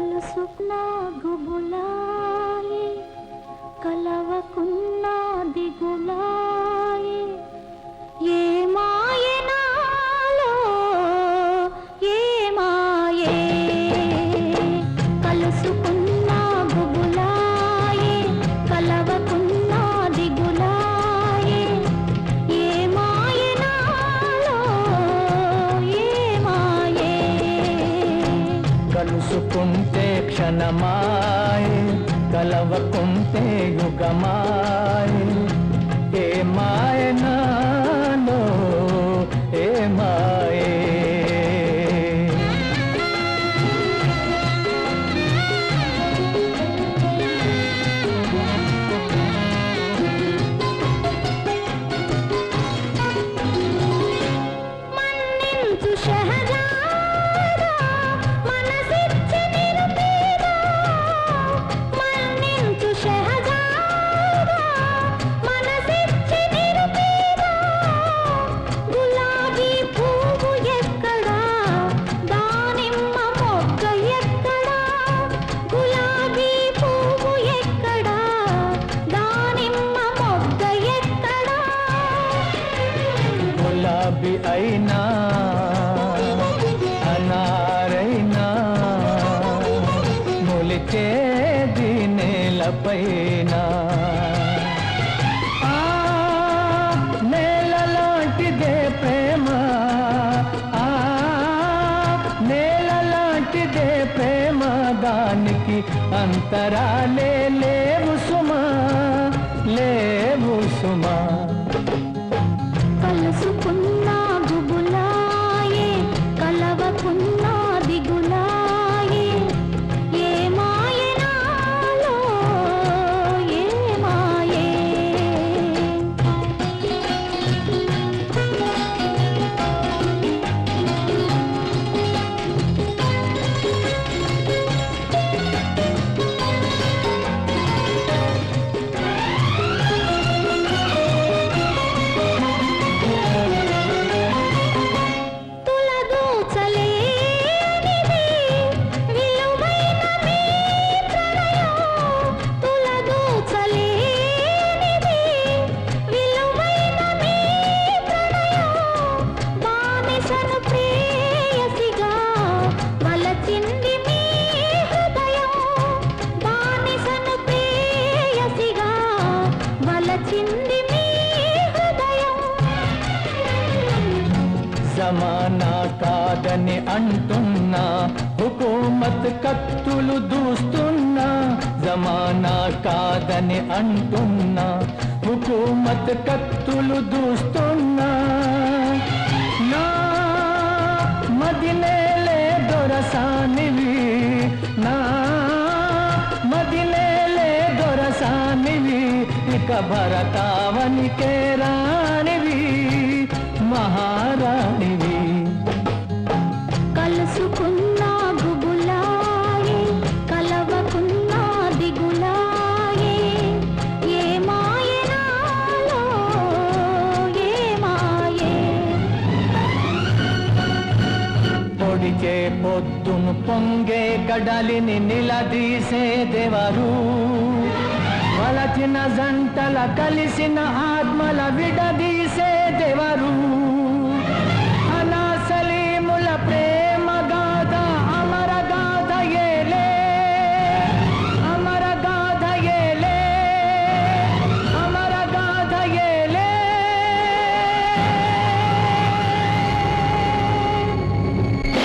కలుసుకున్నా గుబులాయే కలవకున్నా దిగులా కలుసుకుంటే క్షణమాయే కలవకుంటే యుగమాయే. ఏ మాయనాలో ఏ మాయ గులాబీ అయినా అనారైనా మొలిచేది నేలపైన ఆ, నేలలాంటిదే ప్రేమ ఆ, నేలలాంటిదే ప్రేమ దానికి అంతరాలే లేవు సుమా లేవు సుమా. జమానా కాదని అంటున్నా హుకూమత్ కత్తులు దూస్తున్నా జమానా కాదని అంటున్నా హుకూమత్ కత్తులు దూస్తున్నా. నా మదిలే దొరసానివి ఇక భరతావనికే రానివి మహారాణివి కలుసుకున్నా గుబులాయే కలవకున్నా దిగులాయే ఏ మాయనాలో ఏ మాయే పొడిచే పొద్దును పొంగే గడలిని నిలదీసేదెవరు వలచిన జంటల కలిసిన ఆత్మల విడదీసే విడదీసేదెవరు